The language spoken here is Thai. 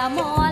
ละมอ